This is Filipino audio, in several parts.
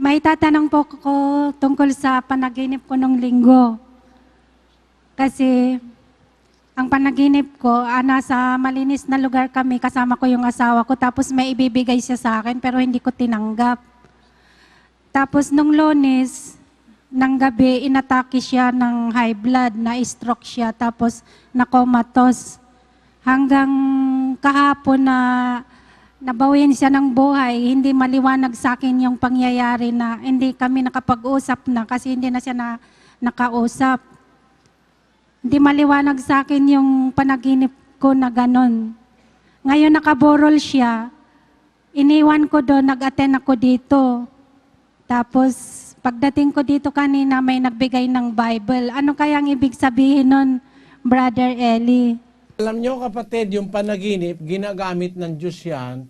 May tatanong po ko tungkol sa panaginip ko nung linggo. Kasi ang panaginip ko, ah, nasa malinis na lugar kami, kasama ko yung asawa ko, tapos may ibibigay siya sa akin, pero hindi ko tinanggap. Tapos nung lunes, ng gabi, inatake siya ng high blood, na-stroke siya, tapos na-comatose. Hanggang kahapon na nabawian siya ng buhay, hindi maliwanag sa akin yung pangyayari na hindi kami nakapag-usap na kasi hindi na siya na, nakausap. Hindi maliwanag sa akin yung panaginip ko na ganon. Ngayon nakaborol siya, iniwan ko doon, nag-attend ako dito. Tapos, pagdating ko dito kanina, may nagbigay ng Bible. Ano kayang ibig sabihin nun, Brother Eli? Alam nyo kapatid, yung panaginip, ginagamit ng Diyos yan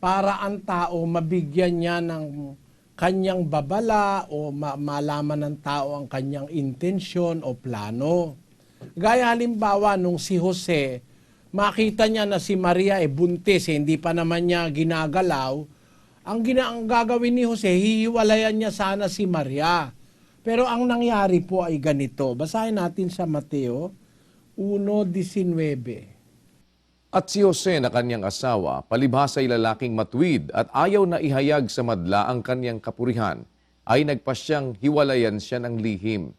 para ang tao mabigyan niya ng kanyang babala o ma- malaman ng tao ang kanyang intensyon o plano. Gaya halimbawa nung si Jose, makita niya na si Maria e buntis, eh, hindi pa naman niya ginagalaw, ang, gina- ang gagawin ni Jose, hihiwalayan niya sana si Maria. Pero ang nangyari po ay ganito. Basahin natin sa Mateo 1.19. At si Jose na kanyang asawa, palibhasa ay lalaking matwid at ayaw na ihayag sa madla ang kanyang kapurihan, ay nagpasyang hiwalayan siya ng lihim.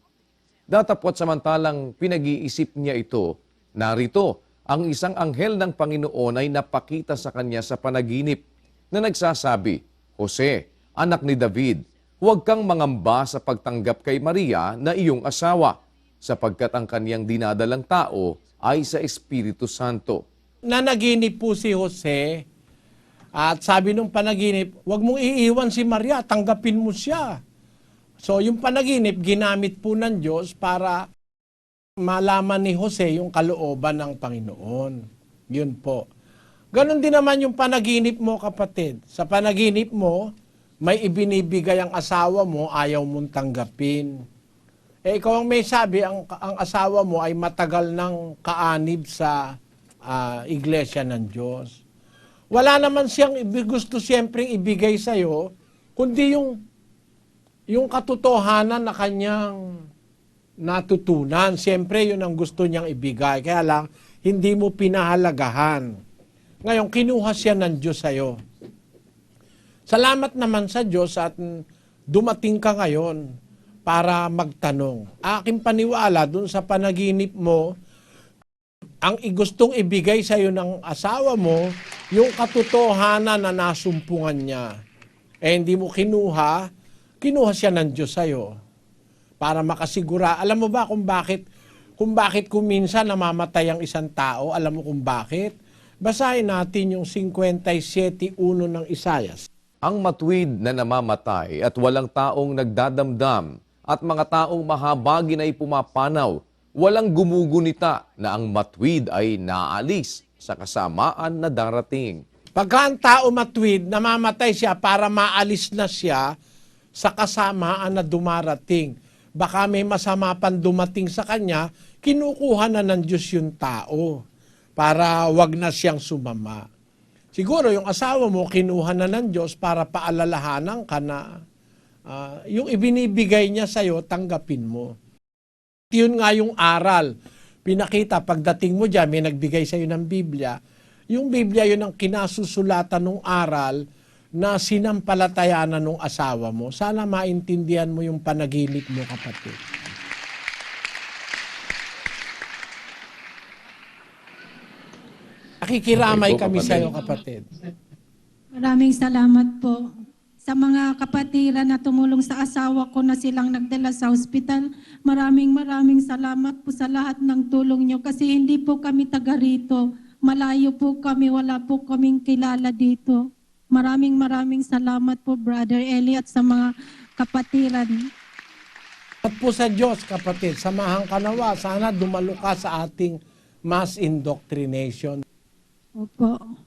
Datapwat samantalang pinag-iisip niya ito, narito, ang isang anghel ng Panginoon ay napakita sa kanya sa panaginip na nagsasabi, Jose, anak ni David, huwag kang mangamba sa pagtanggap kay Maria na iyong asawa, sapagkat ang kanyang dinadalang tao ay sa Espiritu Santo. nanaginip po si Jose at sabi nung panaginip, huwag mong iiwan si Maria, tanggapin mo siya. So yung panaginip, ginamit po ng Diyos para malaman ni Jose yung kalooban ng Panginoon. Yun po. Ganon din naman yung panaginip mo, kapatid. Sa panaginip mo, may ibinibigay ang asawa mo, ayaw mong tanggapin. Eh, ikaw ang may sabi, ang, ang asawa mo ay matagal ng kaanib sa ah, iglesia ng Diyos. Wala naman siyang gusto siyempre ibigay sa'yo, kundi yung, yung katotohanan na kanyang natutunan. Siyempre, yun ang gusto niyang ibigay. Kaya lang, hindi mo pinahalagahan. Ngayon, kinuha siya ng Diyos sa'yo. Salamat naman sa Diyos at dumating ka ngayon para magtanong. Aking paniwala dun sa panaginip mo, ang igustong ibigay sa iyo ng asawa mo, yung katotohanan na nasumpungan niya. Eh hindi mo kinuha, kinuha siya ng Diyos sa iyo para makasigura. Alam mo ba kung bakit kung bakit kuminsan namamatay ang isang tao? Alam mo kung bakit? Basahin natin yung 57.1 ng Isayas. Ang matwid na namamatay at walang taong nagdadamdam at mga taong mahabagin ay pumapanaw, walang gumugunita na ang matwid ay naalis sa kasamaan na darating. Pagka ang tao matwid, namamatay siya para maalis na siya sa kasamaan na dumarating. Baka may masama pang dumating sa kanya, kinukuha na ng Diyos yung tao para wag na siyang sumama. Siguro yung asawa mo kinuha na ng Diyos para paalalahanan ka na ah, yung ibinibigay niya sa'yo, tanggapin mo. Yun nga yung aral. Pinakita, pagdating mo dyan, may nagbigay sa'yo ng Biblia. Yung Biblia, yun ang kinasusulatan ng aral na sinampalatayanan ng asawa mo. Sana maintindihan mo yung panaginip mo, kapatid. Nakikiramay kami kapatid. sa'yo, kapatid. Maraming salamat po sa mga kapatiran na tumulong sa asawa ko na silang nagdala sa ospital. Maraming maraming salamat po sa lahat ng tulong nyo kasi hindi po kami taga rito. Malayo po kami, wala po kaming kilala dito. Maraming maraming salamat po Brother Eli at sa mga kapatiran. At po sa Diyos, kapatid, samahan ka nawa. Sana dumalo ka sa ating mass indoctrination. Opo.